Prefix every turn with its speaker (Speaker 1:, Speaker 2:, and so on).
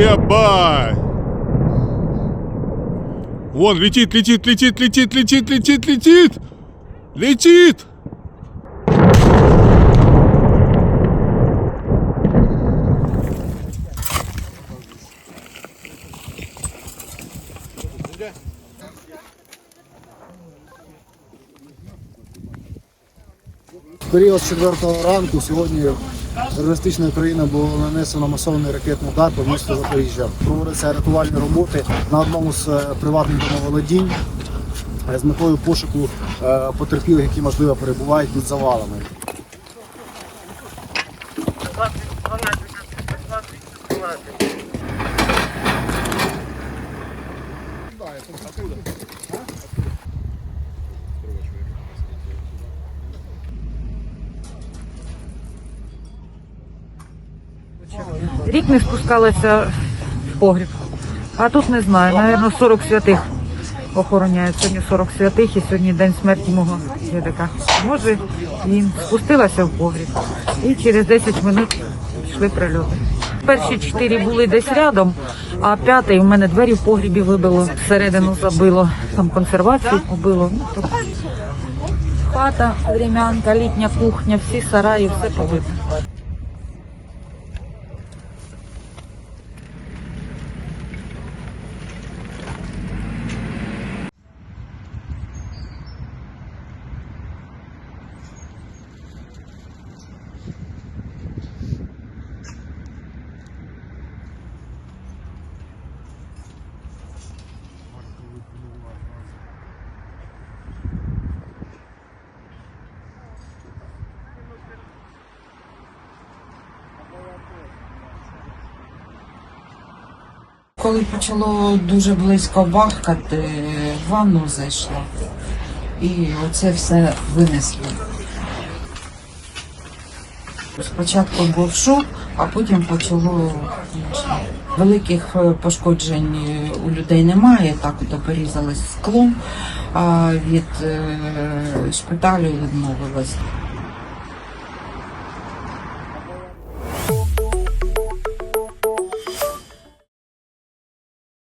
Speaker 1: Ебать! Вон, летит, летит, летит, летит, летит, летит, летит! Летит!
Speaker 2: Період 4 ранку сьогодні терористичною країною було нанесено масований ракетний удар по місту Запоріжжя. Проводяться рятувальні роботи на одному з е, приватних домоволодінь е, з метою пошуку е, потерпілих, які можливо перебувають під завалами.
Speaker 3: Рік не спускалася в погріб. А тут не знаю, напевно, 40 святих охороняють. Сьогодні 40 святих і сьогодні день смерті мого дідика. Може, і спустилася в погріб. І через 10 минут пішли прильоти. Перші чотири були десь рядом, а п'ятий у мене двері в погрібі вибило, всередину забило, там консервацію побило. Ну, то Хата, ремянка, літня кухня, всі сараї, все побито.
Speaker 4: Коли почало дуже близько бахкати, в ванну зайшла. І оце все винесло. Спочатку був шок, а потім почало. Великих е, пошкоджень е, у людей немає, так от порізалось склом, а від е, шпиталю відмовилась.